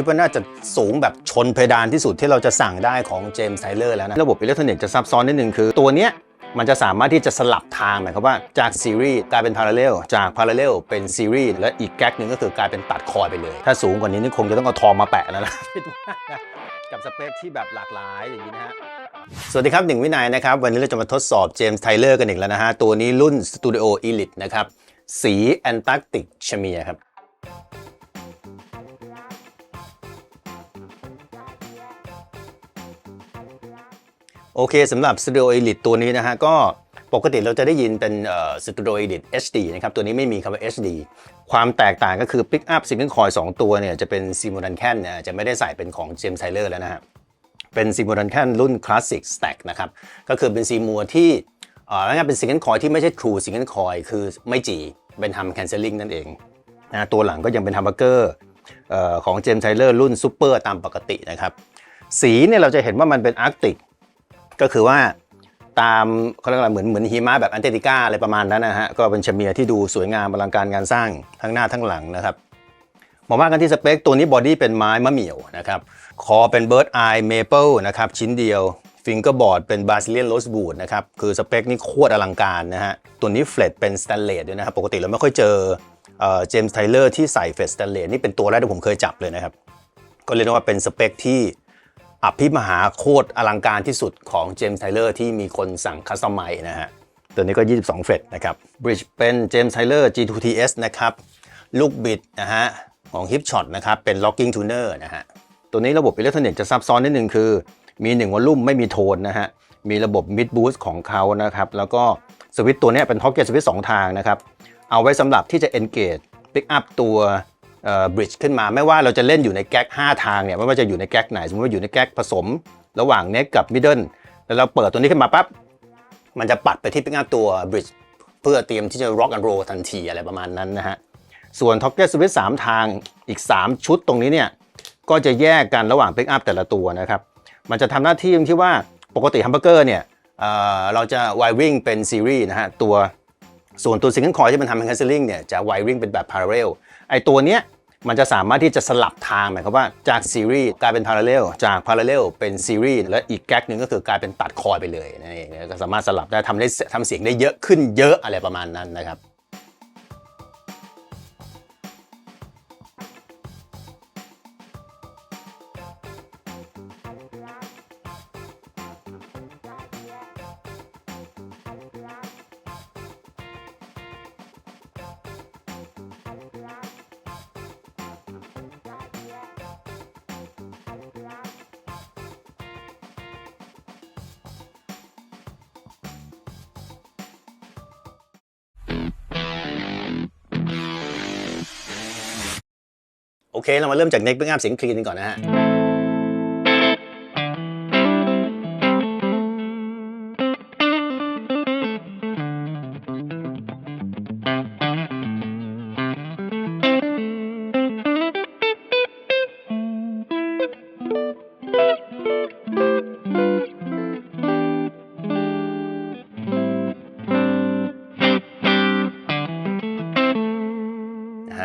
คิดว่าน่าจะสูงแบบชนเพดานที่สุดที่เราจะสั่งได้ของเจมส์ไทเลอร์แล้วนะ ระบบอิเล็กทรอนิกส์จะซับซ้อนนิดนึงคือตัวเนี้ยมันจะสามารถที่จะสลับทางหมายความว่าจากซีรีส์กลายเป็นพาราเลลจากพาราเลลเป็นซีรีส์และอีกแก๊กหนึ่งก็คือกลายเป็นตัดคอยไปเลย ถ้าสูงกว่านี้นี่คงจะต้องเอาทองมาแปะแล้วนะกับสเปคที่แบบหลากหลายอย่างนี้นะฮะสวัสดีครับหนึ่งวินัยนะครับ วันนี้เราจะมาทดสอบเจมส์ไทเลอร์กันอีกแล้วนะฮะ ตัวนี้รุ่น Studio Elite นะครับ สีแอนตาร์กติกชเมียครับ โอเคสำหรับ Studio Elite ตัวนี้นะฮะก็ปกติเราจะได้ยินเป็นเอ่อ Studio Elite HD นะครับ ตัวนี้ไม่มีคำว่า HD ความแตกต่างก็คือ Pick Up Single Coil 2ตัวเนี่ยจะเป็น s i m u l a n c a n เนี่ยจะไม่ได้ใส่เป็นของ James Tyler แล้วนะฮะเป็นซีมูรันแคนรุ่น Classic Stack นะครับ ก็คือเป็นซีมัวที่เอ่อง่าเป็นซิงเกิลคอยที่ไม่ใช่ True Single Coil คือไม่จีเป็นทำ Cancelling นั่นเองนะตัวหลังก็ยังเป็นฮัมเบอร์เกอร์ของเจมส์ไทเลอร์รุ่นซูเปอร์ตามปกตินะครับสีเนี่ยเราจะเห็นว่ามันเป็นอาร์กติก ก็คือว่าตามเขาเรียกอะไรเหมือนเหมือนหิมะแบบอันเตติก้าอะไรประมาณนั้นนะฮะก็เป็นชเมียที่ดูสวยงามอลังการงานสร้างทั้งหน้าทั้งหลังนะครับมาว่ากันที่สเปคตัวนี้บอดี้เป็นไม้มะเหมี่ยวนะครับคอเป็นเบิร์ดไอเมเปิลนะครับชิ้นเดียวฟิงเกอร์บอร์ดเป็นบาซิเลียนโรสบูดนะครับคือสเปคนี่โคตรอลังการนะฮะตัวนี้เฟลตเป็นสแตนเลสด้วยนะครับปกติเราไม่ค่อยเจอเจมส์ไทเลอร์ที่ใส่เฟลตสแตนเลสนี่เป็นตัวแรกที่ผมเคยจับเลยนะครับก็เรียกว่าเป็นสเปคที่ อภิมหาโคตรอลังการที่สุดของเจมส์ไทเลอร์ที่มีคนสั่งคัสตอมไมนะฮะ ตัวนี้ก็ 22 เฟรตนะครับบริดจ์เป็นเจมส์ไทเลอร์ G2TS นะครับ ลูกบิดนะฮะ ของ Hip Shot นะครับ เป็น Locking Tuner นะฮะ ตัวนี้ระบบอิเล็กทรอนิกส์จะซับซ้อนนิดนึงคือ มี1วอลลุ่มไม่มีโทนนะฮะ มีระบบ Mid Boost ของเขานะครับ แล้วก็สวิตตัวนี้เป็น Pocket Switch 2ทางนะครับ เอาไว้สำหรับที่จะ engage pick up ตัว บริดจ์ขึ้นมา ไม่ว่าเราจะเล่นอยู่ในแก๊ก5ทางเนี่ยไม่ว่าจะอยู่ในแก๊กไหน สมมติว่าอยู่ในแก๊กผสม ระหว่างเน็กกับมิดเดิลแล้วเราเปิดตัวนี้ขึ้นมาปั๊บมันจะปัดไปที่ pick up ตัว bridge เพื่อเตรียมที่จะ rock and roll ทันทีอะไรประมาณนั้นนะฮะส่วน Pocket Switch 3ทางอีก 3 ชุดตรงนี้เนี่ยก็จะแยกกันระหว่าง pick up แต่ละตัวนะครับมันจะทำหน้าที่ตรงที่ว่าปกติฮัมเบอร์เกอร์เนี่ยเอ่อเราจะ wiring เป็นซีรีส์นะฮะตัวส่วนตัว single coil ที่มันทำเป็น cancelling เนี่ยจะ wiring เป็นแบบ parallel ไอตัวเนี้ยมันจะสามารถที่จะสลับทางหมายความว่าจากซีรีส์กลายเป็นพาราเลลจากพาราเลลเป็นซีรีส์และอีกแก๊กหนึ่งก็คือกลายเป็นตัดคอยไปเลยนั่นเองก็สามารถสลับได้ทำได้ทำเสียงได้เยอะขึ้นเยอะอะไรประมาณนั้นนะครับ เค เรามาเริ่มจากเน็กเพื่องามเสียงคลีนกันก่อนนะฮะ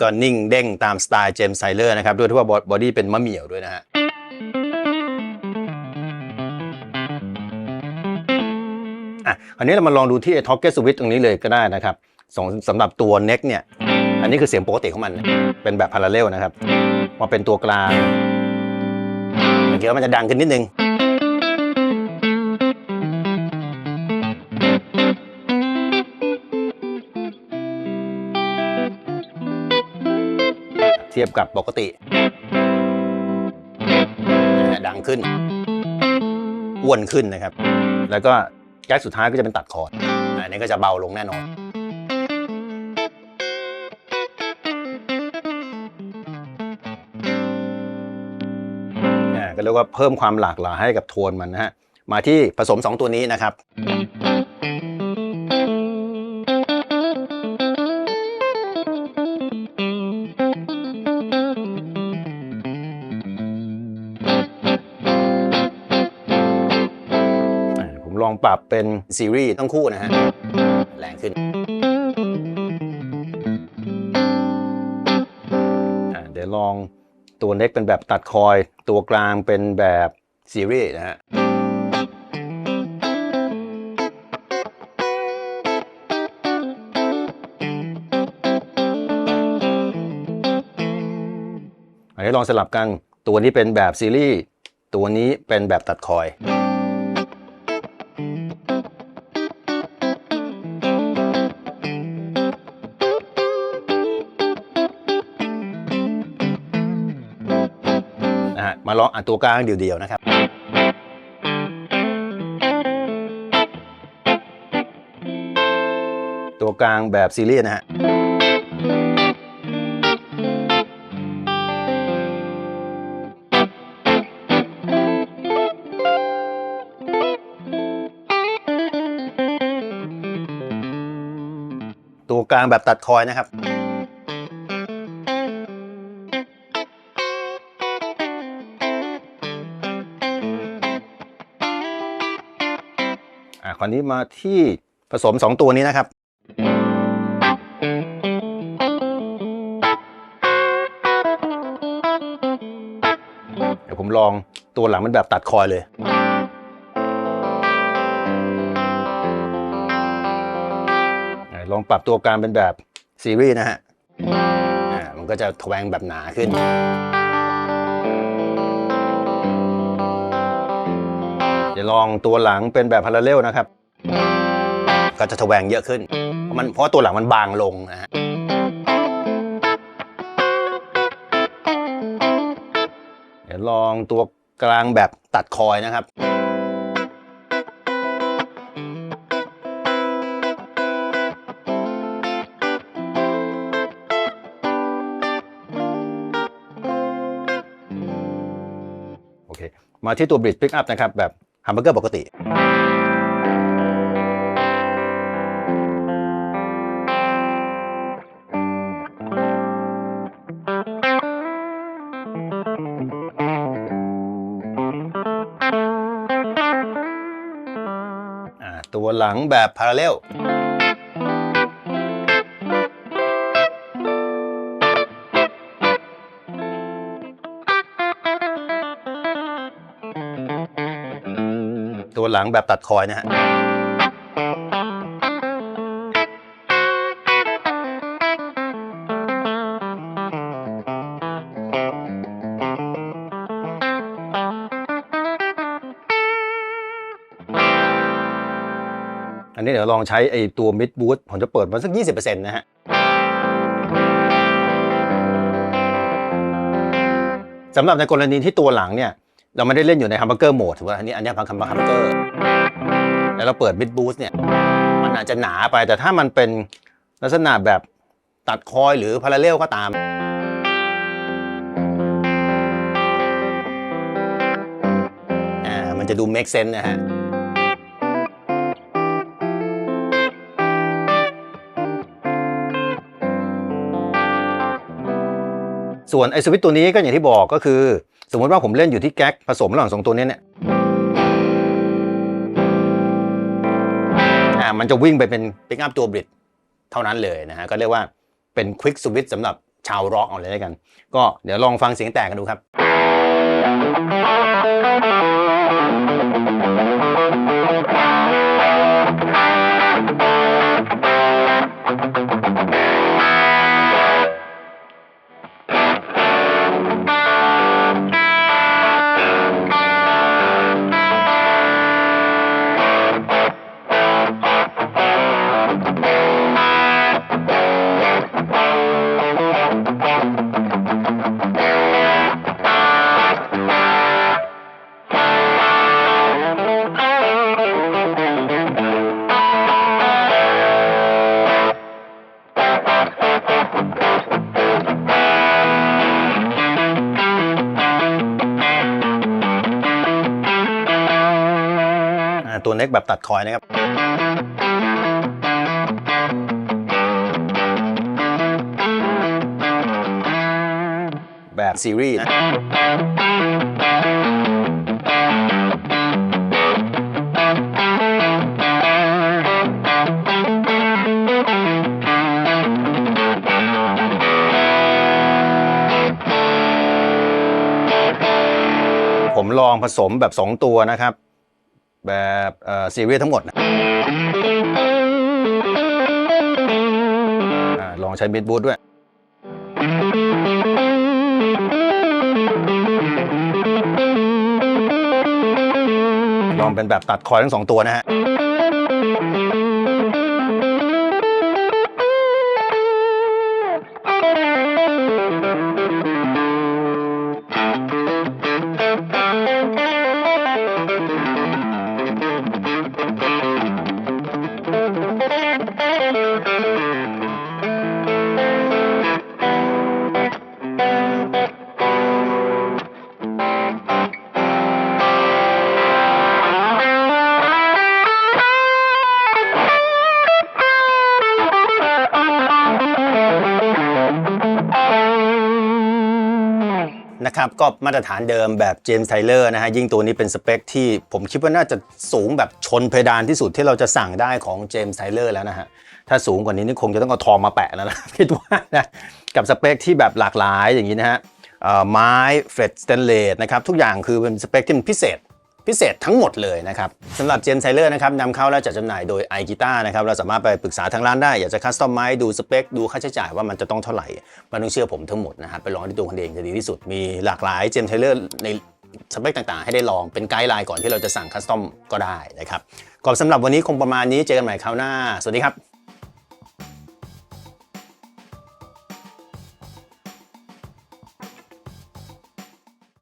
ก็นิ่งเด้งตามสไตล์เจมส์ไซเลอร์นะครับด้วยที่ว่าบอดี้เป็นมะเหมี่ยวด้วยนะฮะอะคราวนี้เรามาลองดูที่ท็อกเก็ตสวิตตรงนี้เลยก็ได้นะครับสองสำหรับตัวเน็กเนี่ย อันนี้คือเสียงปกติของมัน เป็นแบบพาราเลลนะครับ พอเป็นตัวกลางเมื่อกี้มันจะดังขึ้นนิดนึง ทียบกับปกตินะดังขึ้นอ้วนขึ้นนะครับ แล้วก็แก๊กสุดท้ายก็จะเป็นตัดคอร์ดอันนี้ก็จะเบาลงแน่นอนอ่าก็เรียกว่าเพิ่มความหลากหลายให้กับโทนมันนะฮะ มาที่ผสม 2 ตัวนี้นะครับ ปรับเป็นซีรีส์ทั้งคู่นะฮะ แรงขึ้นเดี๋ยวลองตัวเน็กเป็นแบบตัดคอย ตัวกลางเป็นแบบซีรีส์นะฮะอันนี้ลองสลับกัน ตัวนี้เป็นแบบซีรีส์ ตัวนี้เป็นแบบตัดคอย มาลองอ่านตัวกลางเดียวๆนะครับตัวกลางแบบซีเรียสนะฮะตัวกลางแบบตัดคอยนะครับ อ่าคราวนี้มาที่ผสม 2 ตัวนี้นะครับ เดี๋ยวผมลองตัวหลังมันแบบตัดคอยเลยลองปรับตัวกางเป็นแบบซีรีส์นะฮะอ่ามันก็จะแทวงแบบหนาขึ้น เดี๋ยวลองตัวหลังเป็นแบบพาราเรลนะครับ ก็จะแทวงเยอะขึ้น เพราะมันเพราะตัวหลังมันบางลงนะฮะเดี๋ยวลองตัวกลางแบบตัดคอยนะครับโอเคมาที่ตัว Bridge Pickup นะครับ แบบ ฮัมเบอร์เกอร์ปกติอ่าตัวหลังแบบพาราเรล หลังแบบตัดคอยนะฮะอันนี้เดี๋ยวลองใช้ไอ้ตัว mid boost ผมจะเปิดมาสัก 20%นะฮะสำหรับในกรณีที่ตัวหลังเนี่ย เราไม่ได้เล่นอยู่ใน humbucker mode ถือว่าอันนี้อันนี้พังคำว่า humbucker แล้วเราเปิด mid boost เนี่ยมันอาจจะหนาไปแต่ถ้ามันเป็นลักษณะแบบตัดคอยหรือ parallel ก็ตามอ่ามันจะดู make sense นะฮะส่วนไอสวิตตัวนี้ก็อย่างที่บอกก็คือ สมมติว่าผมเล่นอยู่ที่แก๊กผสมระหว่างสองตัวนี้เนี่ยอ่ามันจะวิ่งไปเป็นปิกอัพตัวบริดเท่านั้นเลยนะฮะก็เรียกว่าเป็นควิกสวิตสำหรับชาวร็อกเอาเลยแล้วกัน ก็เดี๋ยวลองฟังเสียงแตกกันดูครับ ตัวเน็กแบบตัดคอยนะครับแบบซีรีส์นะอองผสมแบบ 2 ตัวนะครับ แบบซีรีส์ทั้งหมดนะอลองใช้บิดบูทด้วยลองเป็นแบบตัดคอยทั้งสองตัวนะฮะับก็มาตรฐานเดิมแบบเจมส์ไทเลอร์นะฮะ ยิ่งตัวนี้เป็นสเปคที่ผมคิดว่าน่าจะสูงแบบชนเพดานที่สุดที่เราจะสั่งได้ของเจมส์ไทเลอร์แล้วนะฮะ ถ้าสูงกว่านี้นี่คงจะต้องเอาทองมาแปะแล้วนะคิดว่านะกับสเปคที่แบบหลากหลายอย่างนี้นะฮะไม้เฟรดสเตนเลสนะครับทุกอย่างคือเป็นสเปคที่มันพิเศษ พิเศษทั้งหมดเลยนะครับสำหรับเจมส์ไทเลอร์นะครับนำเข้าและจัดจำหน่ายโดย i g u i t a r นะครับเราสามารถไปปรึกษาทางร้านได้ อยากจะคัสตอมไมซ์ดูสเปค ดูค่าใช้จ่ายว่ามันจะต้องเท่าไหร่มันต้องเชื่อผมทั้งหมดนะฮะไปลองที่ตัวคนเองจะดีที่สุดมีหลากหลายเจมส์ไทเลอร์ในสเปคต่างๆ ให้ได้ลองเป็นไกด์ไลน์ก่อนที่เราจะสั่งคัสตอมก็ได้นะครับก็สำหรับวันนี้คงประมาณนี้เจอกันใหม่คราวหน้าสวัสดีครับ